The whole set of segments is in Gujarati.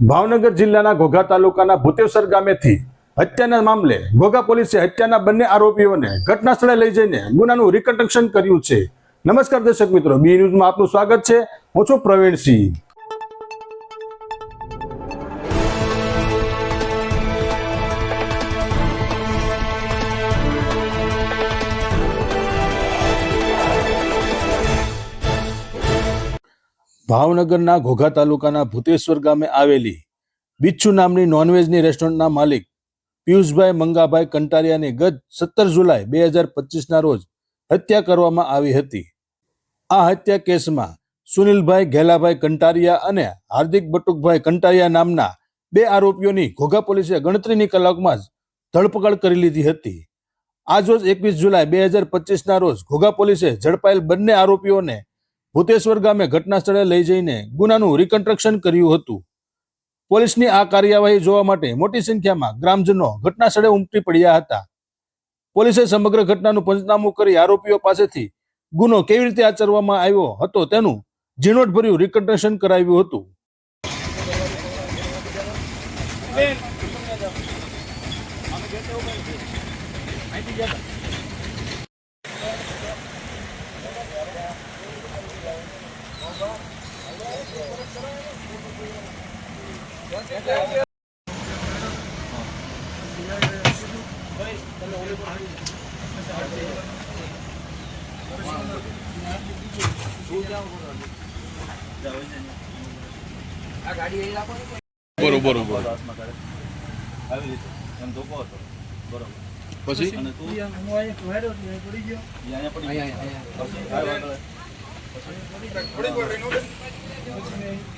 ભાવનગર જિલ્લાના ઘોઘા તાલુકાના ભૂતેવસર ગામેથી હત્યાના મામલે ઘોઘા પોલીસે હત્યાના બંને આરોપીઓને ઘટના સ્થળે લઈ જઈને ગુનાનું રિકન્સ્ટ્રક્શન કર્યું છે. નમસ્કાર દર્શક મિત્રો બી ન્યૂઝમાં આપનું સ્વાગત છે. હું છું પ્રવીણસિંહ ભાવનગરના ઘોઘા તાલુકાના ભૂતેશ્વર ગામે આવેલી બિચ્છુ નામની નોનવેજની રેસ્ટોરન્ટના માલિક પિયુષભાઈ મંગાભાઈ કંટારિયાની ગત સત્તર જુલાઈ બે હજાર પચીસના રોજ હત્યા કરવામાં આવી હતી. આ હત્યા કેસમાં સુનિલભાઈ ઘેલાભાઈ કંટારિયા અને હાર્દિક બટુકભાઈ કંટારિયા નામના બે આરોપીઓની ઘોઘા પોલીસે ગણતરીની કલાકમાં જ ધરપકડ કરી લીધી હતી. આજરોજ એકવીસ જુલાઈ બે હજાર પચીસના રોજ ઘોઘા પોલીસે ઝડપાયેલ બંને આરોપીઓને ભૂતેશ્વર ગામે ઘટના સ્થળે લઈ જઈને ગુનાનું રિકન્સ્ટ્રક્શન કર્યું હતું. પોલીસની આ કાર્યવાહી જોવા માટે મોટી સંખ્યામાં ગ્રામજનો ઘટના સ્થળે ઉમટી પડ્યા હતા. પોલીસે સમગ્ર ઘટનાનું પંચનામું કરી આરોપીઓ પાસેથી ગુનો કેવી રીતે આચરવામાં આવ્યો હતો તેનું ઝીણવટભર્યું રિકન્સ્ટ્રક્શન કરાવ્યું હતું. બરોબર બરોબર આવી રીતે એમ ધોકો હતો બરોબર પછી અને તું અહીંયા પડી ગયો પછી. પછી પડી ગયો. ભાગ્યા બધા? ક્યાંથી ભાગ્યા?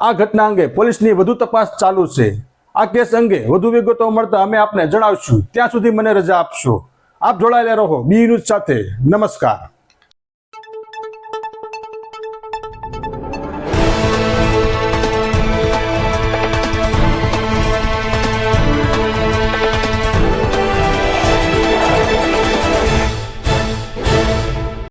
આ ઘટના અંગે પોલીસની વધુ તપાસ ચાલુ છે. આ કેસ અંગે વધુ વિગતો મળતા અમે આપને જણાવશું. ત્યાં સુધી મને રજા આપશો. આપ જોડાયેલા રહો. બી ન્યૂઝ સાથે. નમસ્કાર.